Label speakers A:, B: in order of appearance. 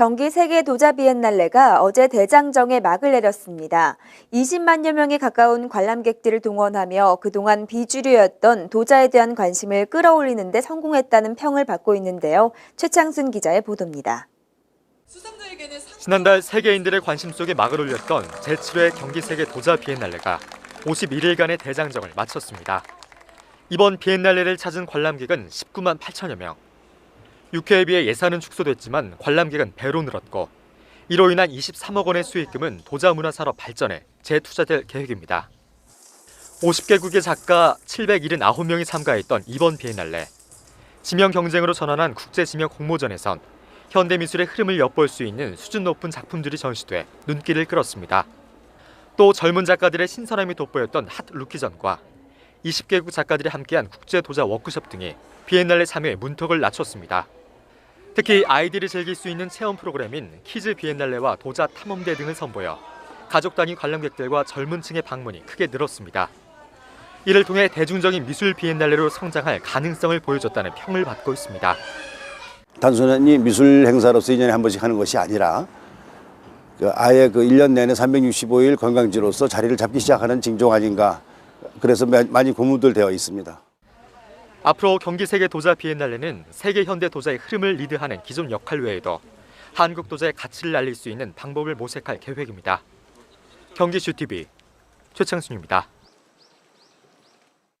A: 경기 세계 도자 비엔날레가 어제 대장정에 막을 내렸습니다. 20만여 명에 가까운 관람객들을 동원하며 그동안 비주류였던 도자에 대한 관심을 끌어올리는 데 성공했다는 평을 받고 있는데요. 최창순 기자의 보도입니다.
B: 지난달 세계인들의 관심 속에 막을 올렸던 제7회 경기 세계 도자 비엔날레가 51일간의 대장정을 마쳤습니다. 이번 비엔날레를 찾은 관람객은 19만 8천여 명. 6회에 비해 예산은 축소됐지만 관람객은 배로 늘었고 이로 인한 23억 원의 수익금은 도자 문화 산업 발전에 재투자될 계획입니다. 50개국의 작가 779명이 참가했던 이번 비엔날레. 지명 경쟁으로 전환한 국제 지명 공모전에선 현대 미술의 흐름을 엿볼 수 있는 수준 높은 작품들이 전시돼 눈길을 끌었습니다. 또 젊은 작가들의 신선함이 돋보였던 핫 루키전과 20개국 작가들이 함께한 국제 도자 워크숍 등이 비엔날레 참여에 문턱을 낮췄습니다. 특히 아이들이 즐길 수 있는 체험 프로그램인 키즈 비엔날레와 도자 탐험대 등을 선보여 가족 단위 관람객들과 젊은 층의 방문이 크게 늘었습니다. 이를 통해 대중적인 미술 비엔날레로 성장할 가능성을 보여줬다는 평을 받고 있습니다.
C: 단순히 미술 행사로서 2년에 한 번씩 하는 것이 아니라 그 아예 그 1년 내내 365일 관광지로서 자리를 잡기 시작하는 징조 아닌가 그래서 마- 많이 고무들 되어 있습니다.
B: 앞으로 경기 세계 도자 비엔날레는 세계 현대 도자의 흐름을 리드하는 기존 역할 외에도 한국 도자의 가치를 알릴 수 있는 방법을 모색할 계획입니다. 경기 슈TV 최창순입니다.